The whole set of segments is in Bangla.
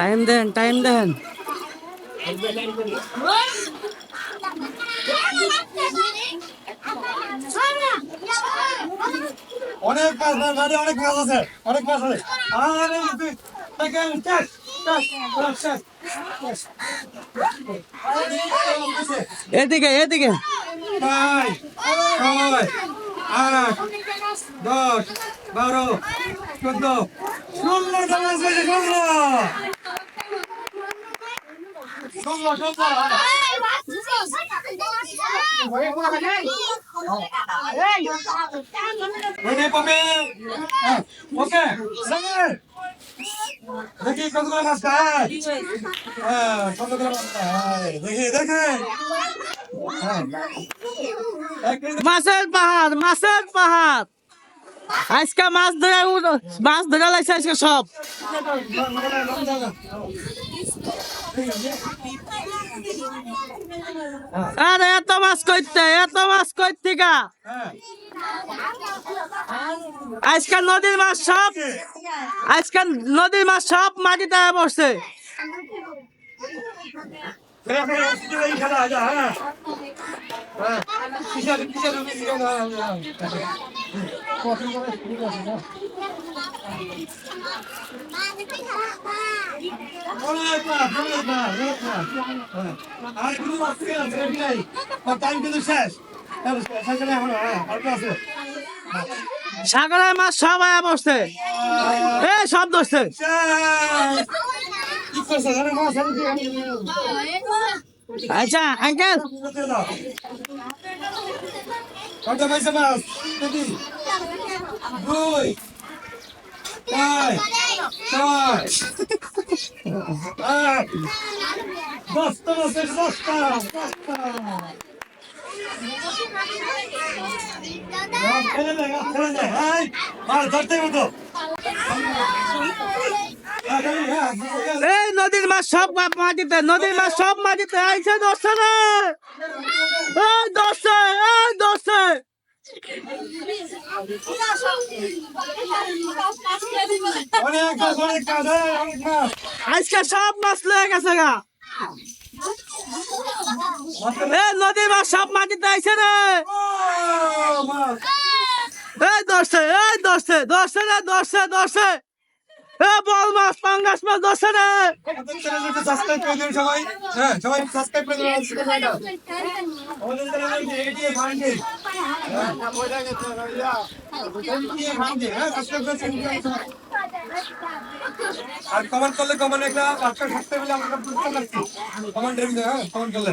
টাইম দেন টাইম দেন। অনেক অনেক আছে অনেক আছে। এদিকে এদিকে। আট দশ বারো চোদ্দ ষোলো ষোলো ষোলো ষোলো ষোলো রেডি পাবে ওকে দেখি কতগুলো মাছ খায় হ্যাঁ কতগুলো মাছ খায় দেখি দেখে হ্যাঁ এক মিনিট মাছের পাহাড় মাছের পাহাড় আজকে মাছ ধরে মাছ ধরে লাগছে আজকে সব। আরে, এত মাছ করতে এত মাছ করতে গা। আজকে নদীর মাছ সব, আজকে নদীর মাছ সব মাটিতে বসছে হ্যাঁ। সাগরের মাছ সব আয়া বসছে। এ সব আমি আচ্ছা আঙ্কেল কয়টা পাইছে মাছ? দেখি দুই চার ছয় আট দশটা এই নদীর মাছ সব মা- মাটিতে, নদীর মাছ সব মাটিতে, আইছে এই কাজ আজকে সব মাছ লয়ে গেছে গা। নদীর মাছ সব মাটিতে আইছে রে। এই, ধরছে এই, ধরছে ধরছে রে, ধরছে ধরছে। এ, বল মাছ পাঙ্গাস মাছ ধরছে রে সাবস্ক্রাইব করে দিন সবাই হ্যাঁ সবাই সাবস্ক্রাইব আর কমেন্ট করলে কমেন্ট একটা আজকে থাকতে বলে আমরা বুঝতে পারছি। কমেন্ট এর হ্যাঁ কমেন্ট করলে।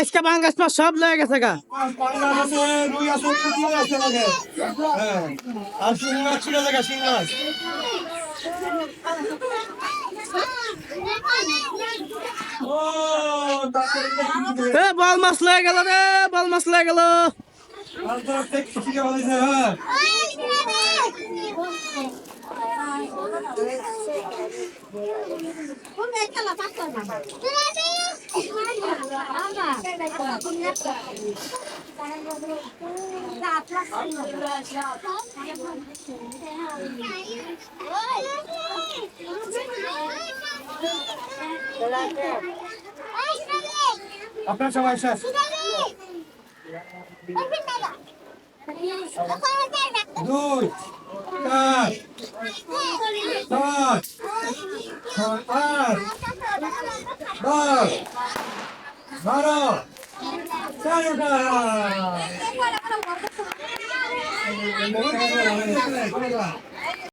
আজকে পাঙ্গাস মাছ সব লয়ে গেছে গা। হ্যাঁ। আর শিং মাছ ছিল লাগে শিং মাছ। বল মাছ লয়ে গেল রে বল মাছ লয়ে গেল। আর তো টেক শিখে বলেছে হ্যাঁ আপনার সবাই শেষ দুই চার পাঁচ ছয় আট দশ বারো 上来，上来！来，来，我。们来，我们，来。